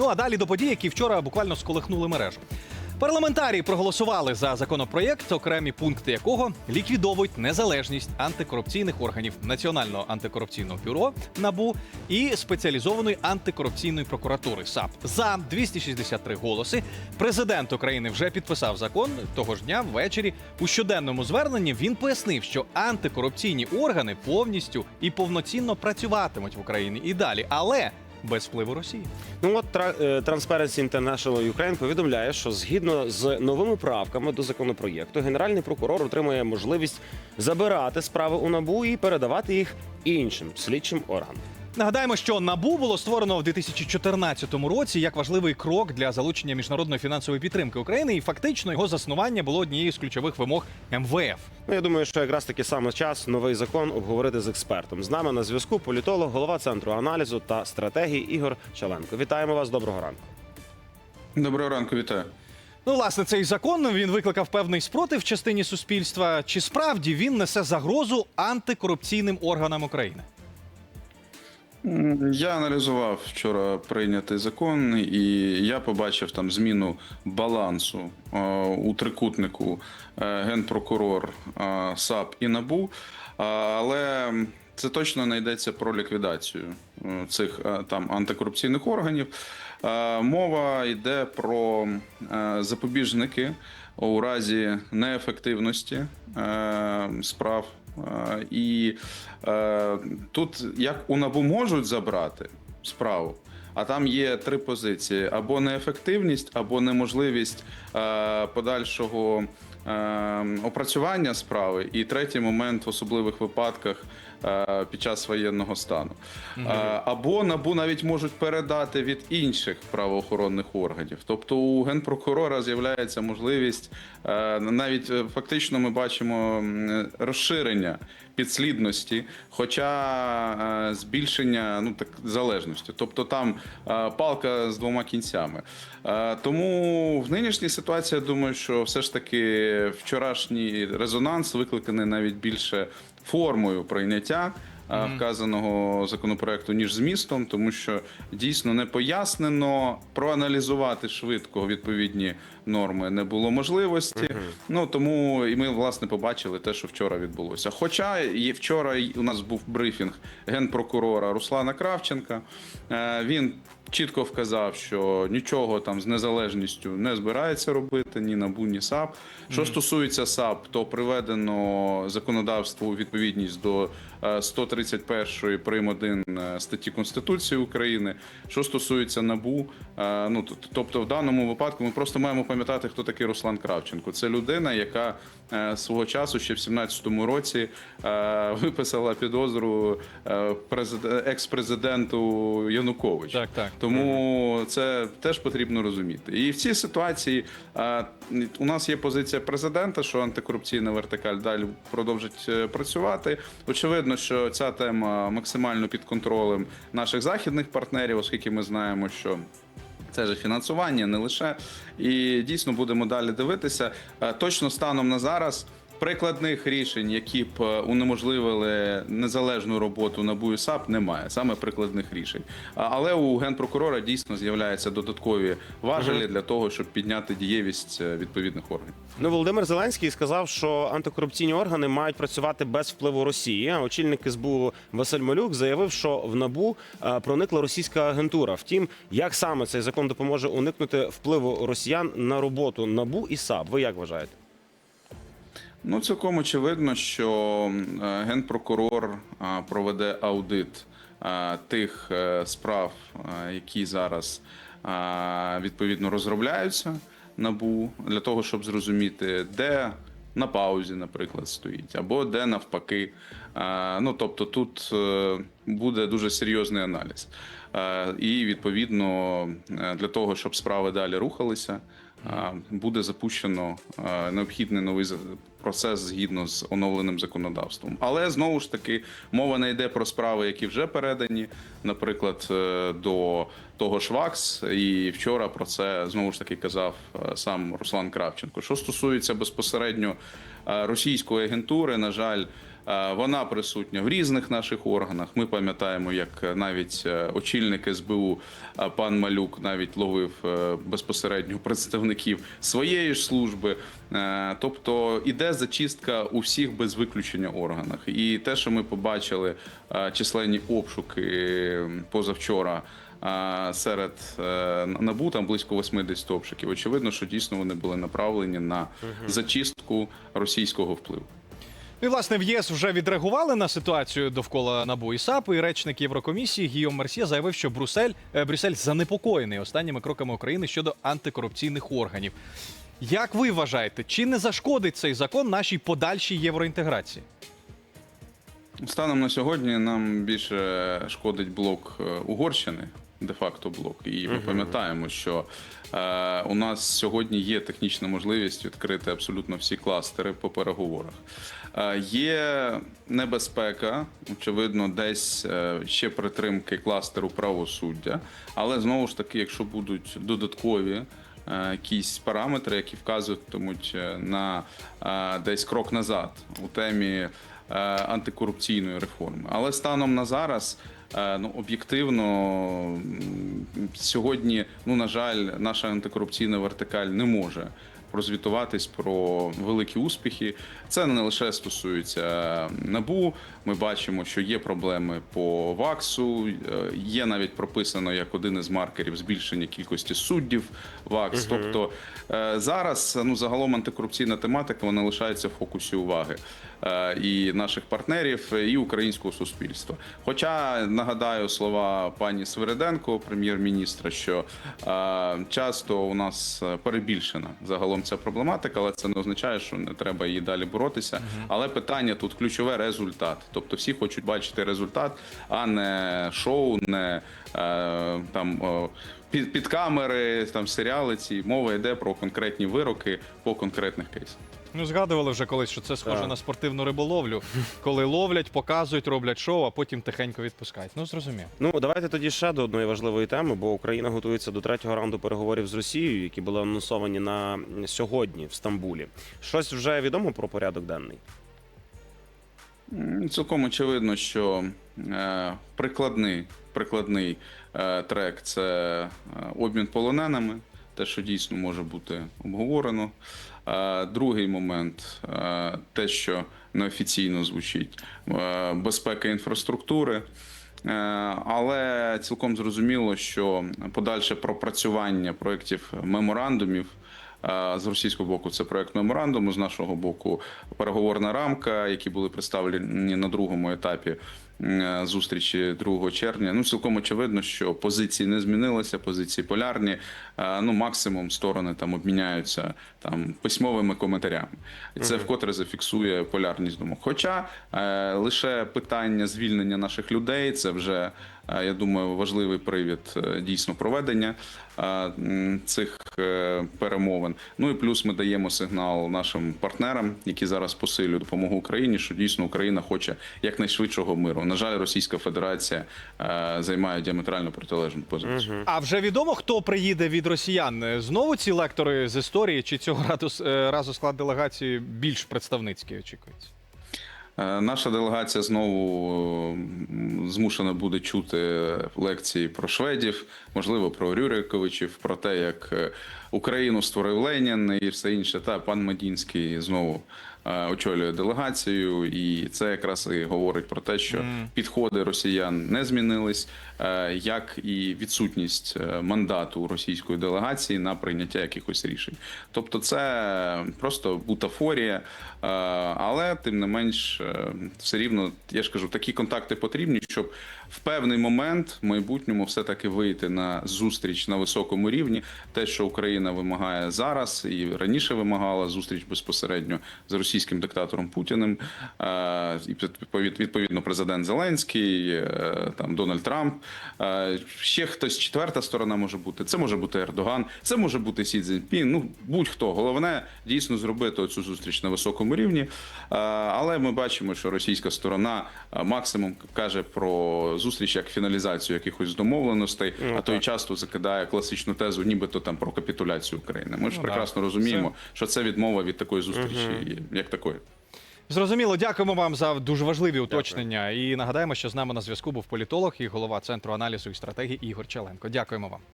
Ну а далі до подій, які вчора буквально сколихнули мережу. Парламентарії проголосували за законопроєкт, окремі пункти якого ліквідовують незалежність антикорупційних органів Національного антикорупційного бюро НАБУ і спеціалізованої антикорупційної прокуратури САП. За 263 голоси президент України вже підписав закон. Того ж дня ввечері у щоденному зверненні він пояснив, що антикорупційні органи повністю і повноцінно працюватимуть в Україні і далі, але без впливу Росії. Ну от е, Transparency International Ukraine повідомляє, що згідно з новими правками до законопроєкту, генеральний прокурор отримує можливість забирати справи у набу і передавати їх іншим слідчим органам. Нагадаємо, що набу було створено в 2014 році як важливий крок для залучення міжнародної фінансової підтримки України, і фактично його заснування було однією з ключових вимог МВФ. Ну я думаю, що якраз таки саме час новий закон обговорити з експертом. З нами на зв'язку політолог, голова центру аналізу та стратегії Ігор Чаленко. Вітаємо вас. Доброго ранку. Доброго ранку, вітаю. Ну, власне, цей закон він викликав певний спротив в частині суспільства. Чи справді він несе загрозу антикорупційним органам України? Я аналізував вчора прийнятий закон, і я побачив там зміну балансу е, у трикутнику е, генпрокурор, е, САП і НАБУ. Але це точно не йдеться про ліквідацію цих там антикорупційних органів. Мова йде про запобіжники у разі неефективності справ. Е, І е, тут як у НАБУ можуть забрати справу, а там є три позиції: або неефективність, або неможливість е, подальшого опрацювання справи, і третій момент в особливих випадках е, під час воєнного стану. Е, Або НАБУ навіть можуть передати від інших правоохоронних органів. Тобто у генпрокурора з'являється можливість е, навіть фактично ми бачимо розширення підслідності, хоча е, збільшення ну так залежності. Тобто там е, палка з двома кінцями. Е, Тому в нинішній ситуації я думаю, що все ж таки вчорашній резонанс викликаний навіть більше формою прийняття. Е, Вказаного законопроекту ніж змістом, тому що дійсно не пояснено проаналізувати швидко відповідні норми не було можливості. Ну тому і ми власне побачили те, що вчора відбулося. Хоча і вчора у нас був брифінг генпрокурора Руслана Кравченка. Е, Він чітко вказав, що нічого там з незалежністю не збирається робити ні НАБУ, ні САП. Що стосується САП, то приведено законодавство у відповідність до 131 прим. 1 е, статті Конституції України. Що стосується НАБУ, е, ну тобто в даному випадку ми просто маємо пам'ятати, хто такий Руслан Кравченко. Це людина, яка е, свого часу ще в 17-му році виписала підозру президе- екс-президенту Януковичу. Так, так. Тому це теж потрібно розуміти. І в цій ситуації у нас є позиція президента, що антикорупційна вертикаль далі продовжить працювати. Очевидно, що ця тема максимально під контролем наших західних партнерів, оскільки ми знаємо, що. Це ж фінансування, не лише. І дійсно будемо далі дивитися. Е, Точно станом на зараз прикладних рішень, які б е, унеможливили незалежну роботу НАБУ і САП, немає. Саме прикладних рішень. Але у генпрокурора дійсно з'являються додаткові важелі для того, щоб підняти дієвість е, відповідних органів. Ну, Володимир Зеленський сказав, що антикорупційні органи мають працювати без впливу Росії. Очільник СБУ Василь Малюк заявив, що в набу е, проникла російська агентура. Втім, як саме цей закон допоможе уникнути впливу росіян на роботу набу і САП? Ви як вважаєте? Ну, цілком очевидно, що е, генпрокурор проведе аудит тих е, справ, які зараз відповідно розробляються набу для того, щоб зрозуміти, де на паузі, наприклад, стоїть, або де навпаки. Ну тобто тут е, буде дуже серйозний аналіз. Е, І відповідно е, для того, щоб справи далі рухалися, е, буде запущено е, необхідний новий процес згідно з оновленим законодавством. Але знову ж таки мова не йде про справи, які вже передані, наприклад, е, до того ж ВАКС. І вчора про це знову ж таки казав е, сам Руслан Кравченко. Що стосується безпосередньо е, російської агентури, на жаль. Е, Вона присутня в різних наших органах. Ми пам'ятаємо, як навіть е, очільник СБУ е, пан Малюк навіть ловив безпосередньо представників своєї ж служби. Тобто іде зачистка у всіх без виключення органах. І те, що ми побачили численні обшуки позавчора. Серед набу там близько 80 обшуків. Очевидно, що дійсно вони були направлені на зачистку російського впливу. І власне в ЄС вже відреагували на ситуацію довкола НАБУ і САП. І речник Єврокомісії Гійом Мерсьє заявив, що Брюссель, е, Брюссель занепокоєний останніми кроками України щодо антикорупційних органів. Як ви вважаєте, чи не зашкодить цей закон нашій подальшій євроінтеграції? Станом на сьогодні нам більше шкодить блок е, Угорщини, де-факто блок. І ми пам'ятаємо, що е, у нас сьогодні є технічна можливість відкрити абсолютно всі кластери по переговорах. Е, є небезпека, очевидно, десь е, ще притримки кластеру правосуддя, але знову ж таки, якщо будуть додаткові. е, Якісь параметри, які вказуватимуть е, на е, десь крок назад у темі антикорупційної реформи. Але станом на зараз, ну об'єктивно, сьогодні, ну на жаль, наша антикорупційна вертикаль не може. Розвітуватись про великі успіхи. Це не лише стосується набу. Ми бачимо, що є проблеми по ВАКСу. е, Є навіть прописано як один із маркерів збільшення кількості суддів ВАКС. Тобто е, зараз ну загалом антикорупційна тематика вона лишається в фокусі уваги е, і наших партнерів, і українського суспільства. Хоча нагадаю слова пані Свириденко, прем'єр-міністра, що часто у нас перебільшена загалом ця проблематика, але це не означає, що не треба її далі боротися. Але питання тут ключове результат. Тобто всі хочуть бачити результат, а не шоу, не е, там. о, під, під камери, там серіали ці мова йде про конкретні вироки по конкретних кейсах. Ну, згадували вже колись, що це схоже Так. на спортивну риболовлю, коли ловлять, показують, роблять шоу, а потім тихенько відпускають. Ну, зрозумів. Ну давайте тоді ще до одної важливої теми, бо Україна готується до третього раунду переговорів з Росією, які були анонсовані на сьогодні в Стамбулі. Щось вже відомо про порядок денний. Цілком очевидно, що е, прикладний, прикладний е, трек це е, обмін полоненими, те, що дійсно може бути обговорено. Другий момент те, що неофіційно звучить, безпека інфраструктури. Але цілком зрозуміло, що подальше пропрацювання проєктів меморандумів з російського боку це проект меморандуму, з нашого боку переговорна рамка, які були представлені на другому етапі зустрічі 2 червня. Ну, цілком очевидно, що позиції не змінилися, позиції полярні. Е, Ну, максимум сторони там обміняються там письмовими коментарями. І це вкотре зафіксує полярність думок. Хоча е, лише питання звільнення наших людей це вже. е, Я думаю, важливий привід е, дійсно проведення е, цих е, перемовин. Ну і плюс ми даємо сигнал нашим партнерам, які зараз посилюють допомогу Україні, що дійсно Україна хоче якнайшвидшого миру. На жаль, Російська Федерація е, займає діаметрально протилежну позицію. А вже відомо, хто приїде від росіян? Е, Знову ці лектори з історії, чи цього разу, е, разу склад делегації більш представницький очікується? Наша делегація знову змушена буде чути лекції про шведів, можливо, про Рюриковичів, про те, як Україну створив Ленін і все інше. Та пан Медінський знову очолює делегацію, і це якраз і говорить про те, що підходи росіян не змінились, е, як і відсутність е, мандату російської делегації на прийняття якихось рішень. Тобто, це просто бутафорія, е, але тим не менш, е, все рівно я ж кажу, такі контакти потрібні, щоб в певний момент в майбутньому все-таки вийти на зустріч на високому рівні. Те, що Україна вимагає зараз і раніше вимагала зустріч безпосередньо з російським диктатором Путіним, е, і відповідно президент Зеленський, е, там Дональд Трамп. Е, Ще хтось четверта сторона може бути. Це може бути Ердоган, це може бути Сі Цзіньпін, Ну будь-хто. Головне дійсно зробити цю зустріч на високому рівні. Але ми бачимо, що російська сторона максимум каже про зустріч як фіналізацію якихось домовленостей, Ну, а то й часто закидає класичну тезу, нібито там про капітуляцію України. Ми ж Ну, прекрасно так. розуміємо, що це відмова від такої зустрічі, як такої. Зрозуміло, дякуємо вам за дуже важливі уточнення. І нагадаємо, що з нами на зв'язку був політолог і голова центру аналізу і стратегії Ігор Челенко. Дякуємо вам.